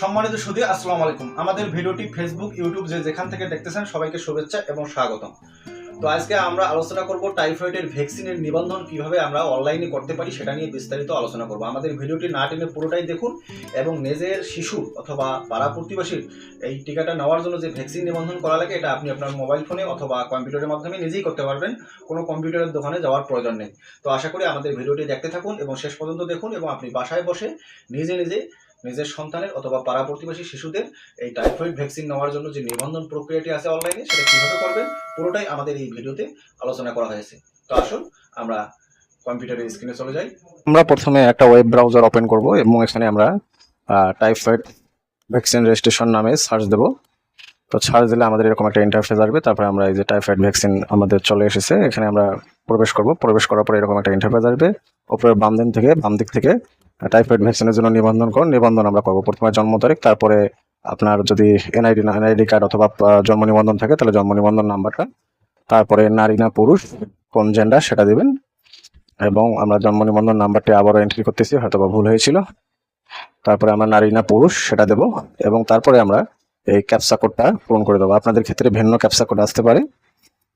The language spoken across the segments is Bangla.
সম্মানিত সুদী আসসালামু আলাইকুম। আমাদের ভিডিওটি ফেসবুক ইউটিউব যে যেখান থেকে দেখতেছেন সবাইকে শুভেচ্ছা এবং স্বাগতম। তো আজকে আমরা আলোচনা করব টাইফয়েডের ভ্যাকসিনের নিবন্ধন কীভাবে আমরা অনলাইনে করতে পারি সেটা নিয়ে বিস্তারিত আলোচনা করব। আমাদের ভিডিওটি না টেনে পুরোটাই দেখুন এবং নিজের শিশু অথবা পাড়া প্রতিবেশীর এই টিকাটা নেওয়ার জন্য যে ভ্যাকসিন নিবন্ধন করা লাগে, এটা আপনি আপনার মোবাইল ফোনে অথবা কম্পিউটারের মাধ্যমে নিজেই করতে পারবেন। কোনো কম্পিউটারের দোকানে যাওয়ার প্রয়োজন নেই। তো আশা করি আমাদের ভিডিওটি দেখতে থাকুন এবং শেষ পর্যন্ত দেখুন এবং আপনি বাসায় বসে নিজে নিজে নিজের সন্তানের অথবা পাড়া প্রতিবেশী শিশুদের এই টাইফয়েড ভ্যাকসিন নেওয়ার জন্য যে নিবন্ধন প্রক্রিয়াটি আছে অনলাইনে সেটা কীভাবে করবেন, পুরোটাই আমাদের এই ভিডিওতে আলোচনা করা হয়েছে। তো আসুন, আমরা কম্পিউটারের স্ক্রিনে চলে যাই। আমরা প্রথমে একটা ওয়েব ব্রাউজার ওপেন করব এবং এখানে আমরা টাইফয়েড ভ্যাকসিন রেজিস্ট্রেশন নামে সার্চ দেব। তো সার্চ দিলে আমাদের এরকম একটা ইন্টারফেস আসবে। তারপরে আমরা এই যে টাইফয়েড ভ্যাকসিন আমাদের চলে এসেছে, এখানে আমরা প্রবেশ করব। প্রবেশ করার পরে এরকম একটা ইন্টারফেস আসবে। ওপরে বাম দিন থেকে, বাম দিক থেকে টাইফয়েড ভ্যাকসিনের জন্য নিবন্ধন করুন। নিবন্ধন আমরা করব প্রথমে জন্ম তারিখ, তারপরে আপনার যদি এনআইডি না এনআইডি কার্ড অথবা জন্ম নিবন্ধন থাকে, তাহলে জন্ম নিবন্ধন নাম্বারটা, তারপরে নারী না পুরুষ, কোন জেন্ডার সেটা দিবেন। এবং আমরা জন্ম নিবন্ধন নাম্বারটি আবারও এন্ট্রি করতেছি হয়তো বা ভুল হয়েছিল। তারপরে আমরা নারী না পুরুষ সেটা দেব। এবং তারপরে আমরা এই ক্যাপসা কোডটা পূরণ করে দেবো। আপনাদের ক্ষেত্রে ভিন্ন ক্যাপসা কোড আসতে পারে।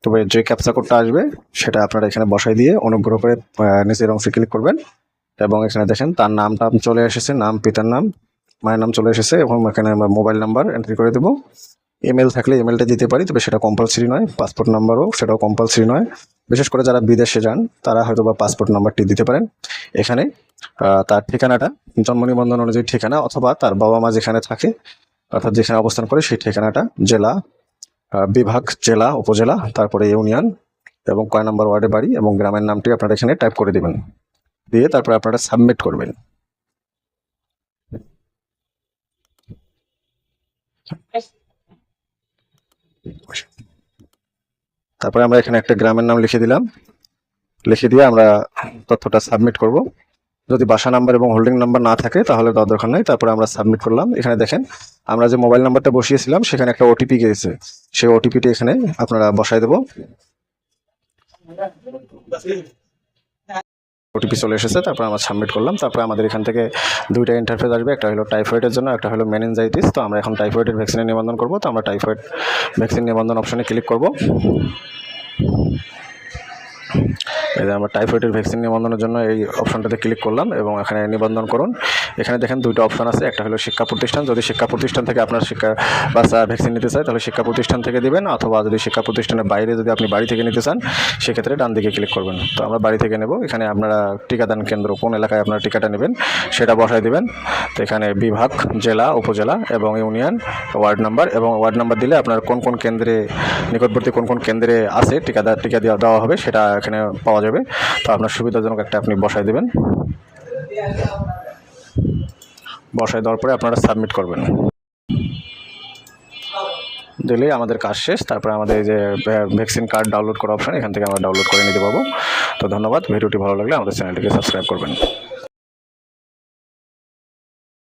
তবে যে ক্যাপসা কোডটা আসবে, সেটা আপনারা এখানে বসাই দিয়ে অনুগ্রহ করে নিচের অংশে ক্লিক করবেন। এবং এখানে দেখেন তার নামটা চলে এসেছে, নাম, পিতার নাম, মায়ের নাম চলে এসেছে এবং এখানে আমরা মোবাইল নাম্বার এন্ট্রি করে দেবো। ইমেল থাকলে ইমেলটা দিতে পারি, তবে সেটা কম্পালসারি নয় পাসপোর্ট নাম্বারও সেটাও কম্পালসারি নয়। বিশেষ করে যারা বিদেশে যান, তারা হয়তো বা পাসপোর্ট নাম্বারটি দিতে পারেন। এখানে তার ঠিকানাটা, জন্ম নিবন্ধন অনুযায়ী ঠিকানা অথবা তার বাবা মা যেখানে থাকে, অর্থাৎ যেখানে অবস্থান করে সেই ঠিকানাটা জেলা বিভাগ, জেলা, উপজেলা, তারপরে ইউনিয়ন এবং কয় নম্বর ওয়ার্ডে বাড়ি এবং গ্রামের নামটি আপনারা এখানে টাইপ করে দিবেন। দিয়ে তারপরে আপনারা সাবমিট করবেন। তারপরে আমরা এখানে একটা গ্রামের নাম লিখে দিলাম। লিখে দিয়ে আমরা তথ্যটা সাবমিট করব। যদি বাসা নাম্বার এবং হোল্ডিং নাম্বার না থাকে, তাহলে তার দরকার নেই। তারপরে আমরা সাবমিট করলাম। এখানে দেখেন, আমরা যে মোবাইল নাম্বারটা বসিয়েছিলাম, সেখানে একটা ওটিপি গিয়েছে। সেই ওটিপিটি এখানে আপনারা বসাই দেবো। ওটিপি চলে এসেছে, তারপর আমরা সাবমিট করলাম, তারপর আমাদের এখান থেকে দুইটা ইন্টারফেস আসবে, একটা হলো টাইফয়েডের জন্য, একটা হলো মেনিনজাইটিস তো আমরা এখন টাইফয়েডের ভ্যাকসিনে নিবন্ধন করব, তো আমরা টাইফয়েড ভ্যাকসিন নিবন্ধন অপশনে ক্লিক করব। আমরা টাইফয়েডের ভ্যাকসিন নিবন্ধনের জন্য এই অপশনটাতে ক্লিক করলাম এবং এখানে নিবন্ধন করুন। এখানে দেখেন দুইটা অপশন আছে, একটা হলো শিক্ষা প্রতিষ্ঠান। যদি শিক্ষা প্রতিষ্ঠান থেকে আপনার শিক্ষা বাচ্চা ভ্যাকসিন নিতে চায়, তাহলে শিক্ষা প্রতিষ্ঠান থেকে দিবেন, অথবা যদি শিক্ষা প্রতিষ্ঠানের বাইরে যদি আপনি বাড়ি থেকে নিতে চান, সেক্ষেত্রে ডান দিকে ক্লিক করবেন। তো আমরা বাড়ি থেকে নেব। এখানে আপনারা টিকাদান কেন্দ্র কোন এলাকায় আপনারা টিকাটা নেবেন, সেটা বসায় দেবেন। তো এখানে বিভাগ, জেলা, উপজেলা এবং ইউনিয়ন, ওয়ার্ড নাম্বার এবং ওয়ার্ড নাম্বার দিলে আপনার কোন কোন কেন্দ্রে, নিকটবর্তী কোন কোন কেন্দ্রে আছে, টিকা টিকা দেওয়া দেওয়া হবে, সেটা এখানে পাওয়া যাবে। তো আপনার সুবিধাজনক একটা আপনি বসায় দেবেন। বসায় দেওয়ার পরে আপনারা সাবমিট করবেন। দিলেই আমাদের কাজ শেষ, তারপরে আমাদের যে ভ্যাকসিন কার্ড ডাউনলোড করা অপশান এখান থেকে আমরা ডাউনলোড করে নিতে পারব। তো ধন্যবাদ, ভিডিওটি ভালো লাগলে আমাদের চ্যানেলটিকে সাবস্ক্রাইব করবেন।